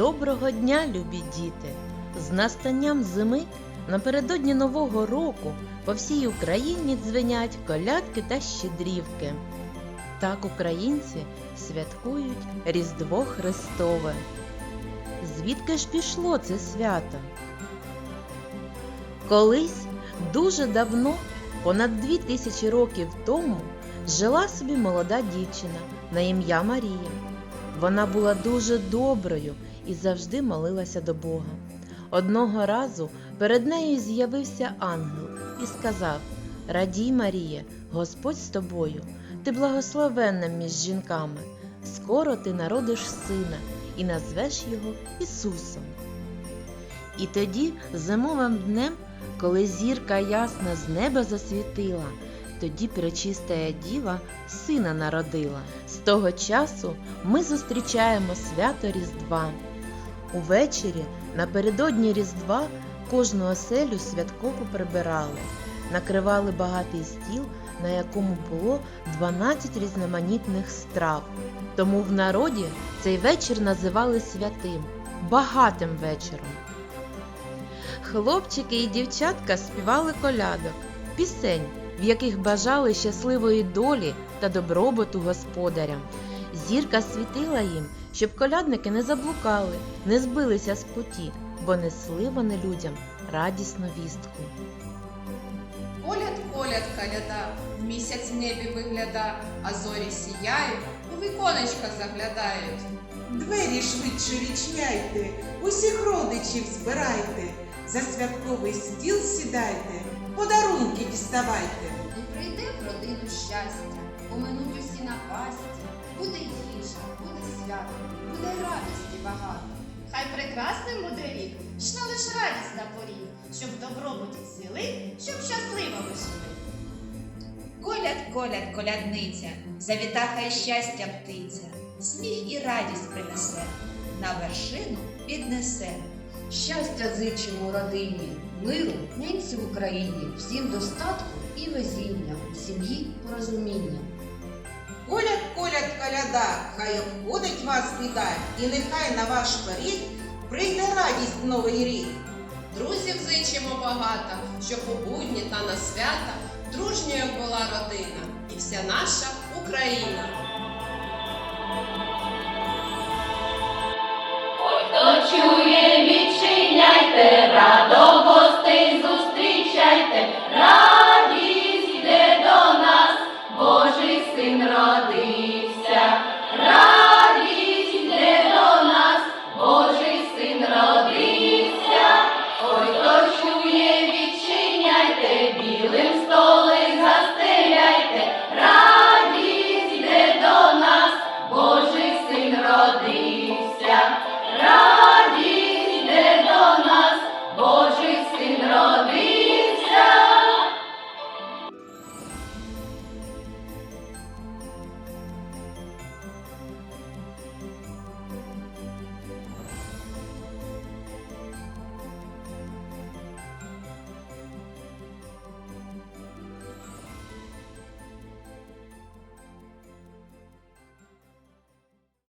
Доброго дня, любі діти! З настанням зими напередодні Нового року по всій Україні дзвенять колядки та щедрівки. Так українці святкують Різдво Христове. Звідки ж пішло це свято? Колись дуже давно, понад дві тисячі років тому, жила собі молода дівчина на ім'я Марія. Вона була дуже доброю і завжди молилася до Бога. Одного разу перед нею з'явився ангел і сказав: Радій, Маріє, Господь з тобою, ти благословенна між жінками. Скоро ти народиш сина і назвеш його Ісусом. І тоді, зимовим днем, коли зірка ясна з неба засвітила, тоді пречистая діва сина народила. З того часу ми зустрічаємо свято Різдва. Увечері, напередодні Різдва, кожну оселю святково прибирали, накривали багатий стіл, на якому було 12 різноманітних страв. Тому в народі цей вечір називали святим, багатим вечором. Хлопчики і дівчатка співали колядок, пісень, в яких бажали щасливої долі та добробуту господарям. Зірка світила їм, щоб колядники не заблукали, не збилися з путі, бо несли вони людям радісну вістку. Коляд, коляд, каляда, місяць в небі вигляда, а зорі сіяють, у віконечка заглядають. Двері швидше відчиняйте, усіх родичів збирайте, за святковий стіл сідайте, подарунки діставайте. І прийде в родину щастя, поминуть усі напасті, буде їжа, буде свято, буде радості багато. Хай прекрасний буде рік, йшла лиш радість на поріг, щоб добробуті цвіли, щоб щасливо жили. Коляд, коляд, колядниця, завіта хай щастя птиця, сміх і радість принесе, на вершину піднесе. Щастя зичимо родині, миру, ненці в Україні, всім достатку і везіння, сім'ї порозуміння. Коляд, коляд, коляда, хай обходить вас біда, і нехай на ваш поріг прийде радість в новий рік. Друзів зичимо багато, щоб у будні та на свята дружньою була родина і вся наша Україна.